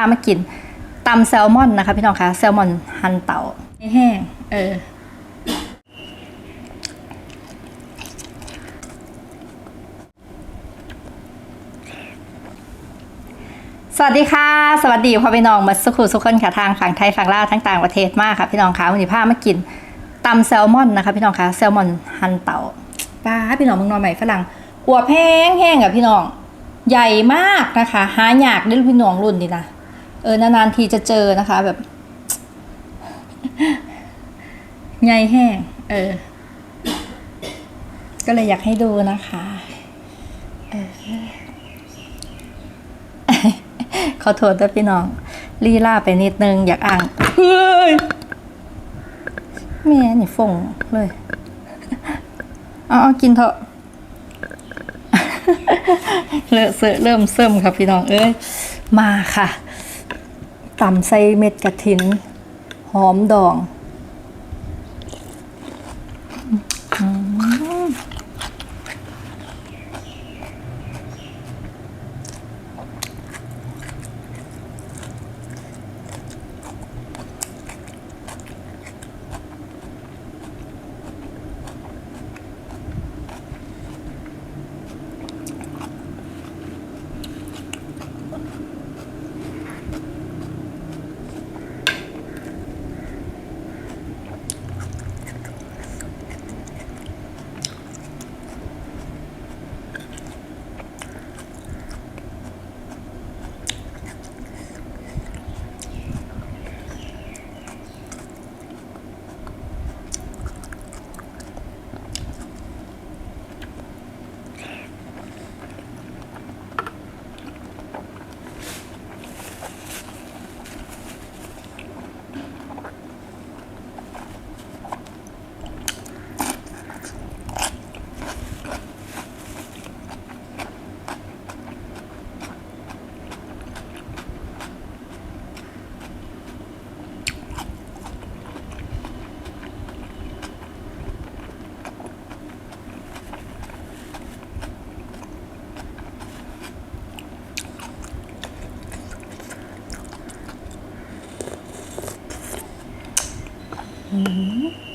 ามากินตำแซลมอนนะคะพี่น้องคะแซลมอนหั่นเต่าแห้งเออสวัสดีค่ะ สวัสดีพ่อพี่น้องมาสุขุสุขคนค่ะทางฝั่งไทยฝั่งลาวทั้งต่างประเทศมากค่ะพี่น้องคะวันนี้พามากินตำแซลมอนนะคะพี่น้องคะแซลมอนหั่นเต่าป้าพี่น้องมึงนอนใหม่ฝรั่งอวบแห้งแห้งกับพี่น้องใหญ่มากนะคะ หายากได้พี่น้องรุ่นดีนะ เออนานๆทีจะเจอนะคะแบบใหญ่แห้งเออ ก็เลยอยากให้ดูนะคะออขอโทษด้วยพี่น้อง ลีลาไปนิดนึง อยากอ่างเฮ้ยแม่นี่ฟงเลย เอาเอากินเถอะเลอะเสอะเริ่มเสิ่มครับพี่น้องเอ้ย มาค่ะ ตำใส่เม็ดกระถิน หอมดอง อ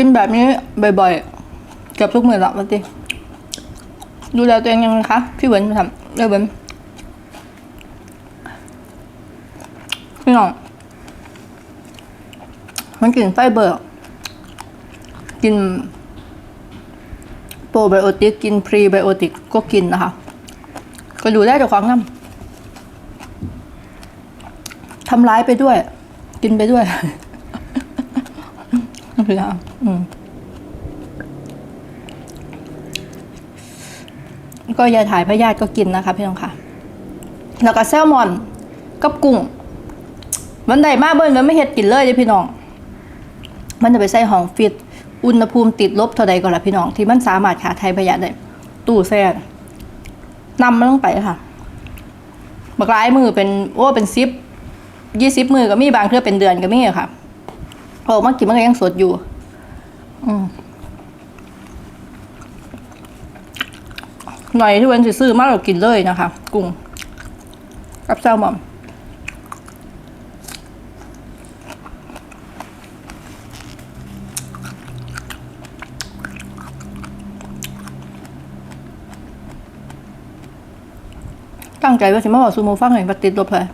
กินแบบนี้บ่อยๆ เกือบทุกมื้อละวันติดูแลตัวเองยังไงคะ พี่เวินทำเออเวินพี่น้องมันกินไฟเบอร์ กินโปรไบโอติก กินพรีไบโอติกก็กินนะคะ ก็ดูได้จากความน้ำทำร้ายไปด้วย กินไปด้วย คืออะอืมก็ยาถ่ายพยาธิก็กินนะคะพี่น้องค่ะ แล้วก็แซลมอนกับกุ้ง มันได้มากเบิ้ลมันไม่เห็ดกินเลยเด้อพี่น้อง มันจะไปใส่ห้องฟิต อุณหภูมิติดลบเท่าใดก็ละพี่น้อง ที่มันสามารถขาถ่ายพยาธิได้ ตู้แซ่นำมันลงไปค่ะ บักร้ายมือเป็นโอ้เป็นซิปยี่สิบมือก็มีบางเทื่อเป็นเดือนก็มีค่ะ ออกมากินมันก็ยังสดอยู่ อืมหน่อยที่วันสิซื้อมาเรากินเลยนะคะ กุ้งกับแซลมอนตั้งใจว่าสิมาบอกซูโมฟังหน่อยมาติดลบเลย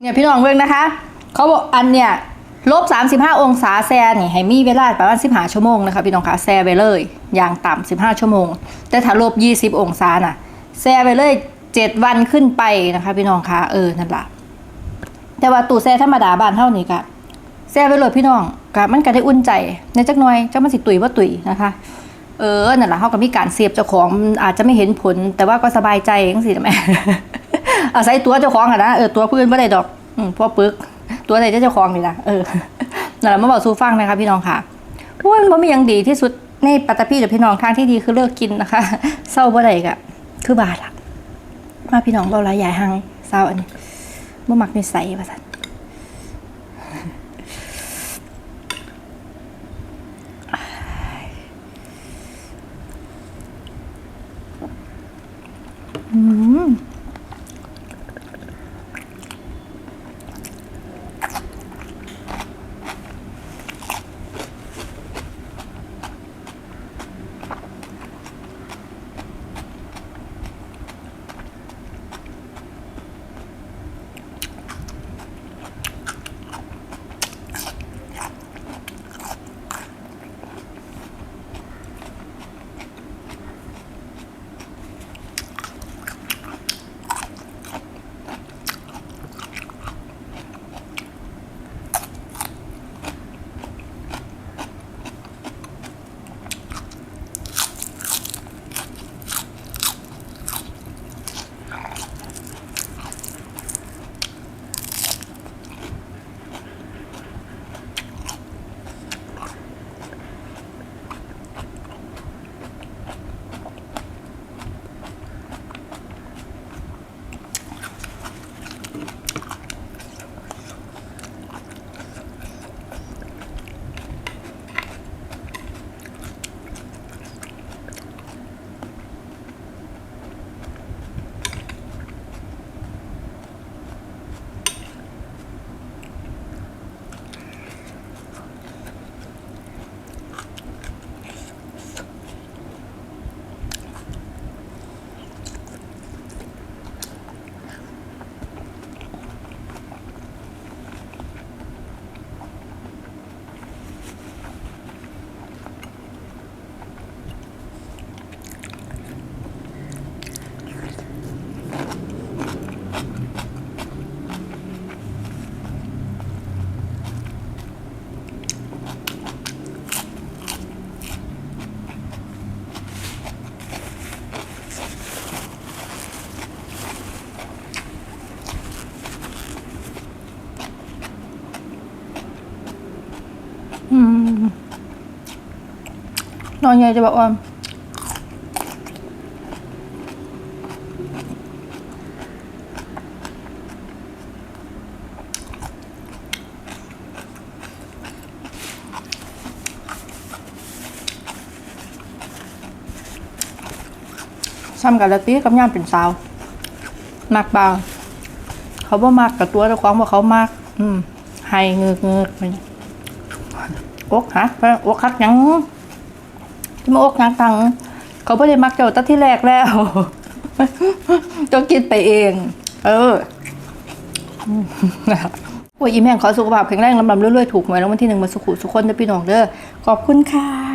เนี่ยพี่น้องเบิ่งนะคะ เขาบอกอันเนี่ย ลบ 35 องศาแซนี่ให้มีเวลาประมาณ15 ชั่วโมงนะคะพี่น้องคะแซไปเลย อย่างต่ำ15 ชั่วโมง แต่ถ้าลบ 20 องศาน่ะแซไปเลย 7 วันขึ้นไปนะคะพี่น้องคะเออนั่นละแต่ว่าตู้แซธรรมดาบ้านเท่านี้กะแซไปเลยพี่น้องกะมันก็ได้อุ่นใจในจักหน่อยจักมันสิตุยว่าตุยนะคะเออนั่นแหละเขาก็มีการเสียบเจ้าของอาจจะไม่เห็นผล แต่ว่าก็สบายใจจังสิแม่อาศัยตัวเจ้าของอะนะเออตัวเพื่อนไม่ได้ดอกอพ่อปึก ตัวไหนเจ้าของนี่นะเออนั่นแหละมาบอกซูฟังนะคะพี่น้องค่ะโอ้ยมันมีอย่างดีที่สุดในปัตตภีหรือพี่น้องทางที่ดีคือเลิกกินนะคะเศร้าบ่ได้กะคือบาดละมาพี่น้องเบาหลายใหญ่หังเศร้าอันนี้บ่มักนิสัยว่าซั่นอืม อนไงจะบอกว่าซ้ำกับละตีกับย่ามเป็นสาวมักเบาเขาบ่มักกับตัวเจ้าของว่าเขามักอืมให้เงือกเงือกไปอกหักไปอกหักยัง ที่มาอกนักตังเขาไม่ได้มักเจ้าตั้งที่แรกแล้วเจ้าคินไปเอง เอออืมโอ้ยอีแม่งขอสุขภาพแข็งแรงลำลำเรื่อยๆถูกหวยแล้ววันที่หนึ่งมาสุขุสุขคนเด้อพี่น้องเด้อขอบคุณค่ะ